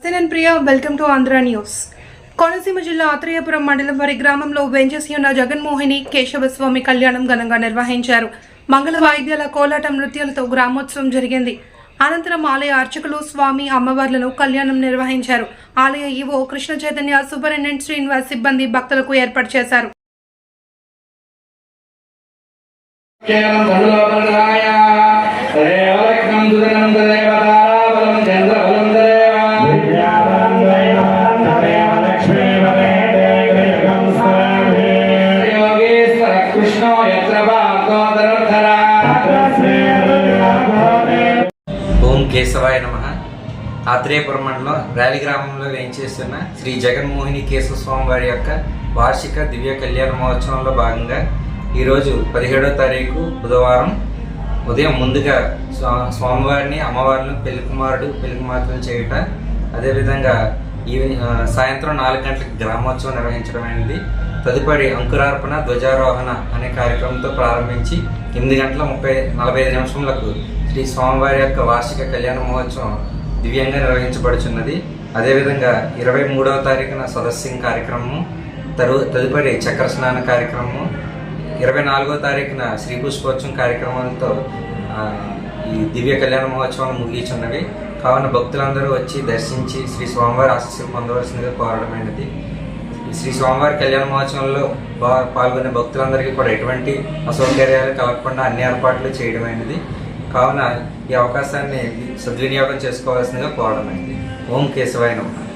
నమస్తే నేను Priya. Welcome to Andhra news Konaseema జిల్లా ఆత్రేయపురం మండలం వారి గ్రామంలో వెంచేసి ఉన్న జగన్మోహిని కేశవస్వామి కళ్యాణం ఘనంగా నిర్వహించారు. మంగళ వాయిద్యాల కోలాట నృత్యాలతో గ్రామోత్సవం జరిగింది. అనంతరం ఆలయ అర్చకులు స్వామి అమ్మవార్లను కళ్యాణం నిర్వహించారు. ఆలయ ఈవో కృష్ణ చైతన్య సూపరింటెండెంట్ శ్రీనివాస్ సిబ్బంది భక్తులకు ఏర్పాటు చేశారు. ఓం కేశవాయ నమ. ఆత్రేయపురం మండలం ర్యాలీ గ్రామంలో వేయించేస్తున్న శ్రీ జగన్మోహిని కేశవ స్వామి వారి యొక్క వార్షిక దివ్య కళ్యాణ మహోత్సవంలో భాగంగా ఈరోజు పదిహేడో తారీఖు బుధవారం ఉదయం ముందుగా స్వా- స్వామివారిని అమ్మవారిని పెళ్ళి కుమారుడు పెళ్ళి కుమార్తెలు చేయట అదేవిధంగా ఈవినింగ్ సాయంత్రం నాలుగు గంటలకు గ్రామోత్సవం నిర్వహించడమైనది తదుపరి అంకురార్పణ ధ్వజారోహణ అనే కార్యక్రమంతో ప్రారంభించి ఎనిమిది గంటల ముప్పై నలభై ఐదు నిమిషములకు శ్రీ స్వామివారి యొక్క వార్షిక కళ్యాణ మహోత్సవం దివ్యంగా నిర్వహించబడుచున్నది. అదేవిధంగా ఇరవై మూడవ తారీఖున సదస్యం కార్యక్రమము తరు తదుపరి చక్ర స్నాన కార్యక్రమము ఇరవై నాలుగో తారీఖున శ్రీ పుష్పోత్సవం కార్యక్రమంతో ఈ దివ్య కళ్యాణ మహోత్సవం ముగిచున్నవి కావున భక్తులందరూ వచ్చి దర్శించి శ్రీ స్వామివారి ఆశీస్సులు పొందవలసిందిగా కోరడమైనది. శ్రీ స్వామివారి కళ్యాణ మహోత్సవంలో పాల్గొనే భక్తులందరికీ కూడా ఎటువంటి అసౌకర్యాలు కలగకుండా అన్ని ఏర్పాట్లు చేయడమైనది. కావున ఈ అవకాశాన్ని సద్వినియోగం చేసుకోవాల్సిందిగా అండి. ఓం కేశవాయ నమః.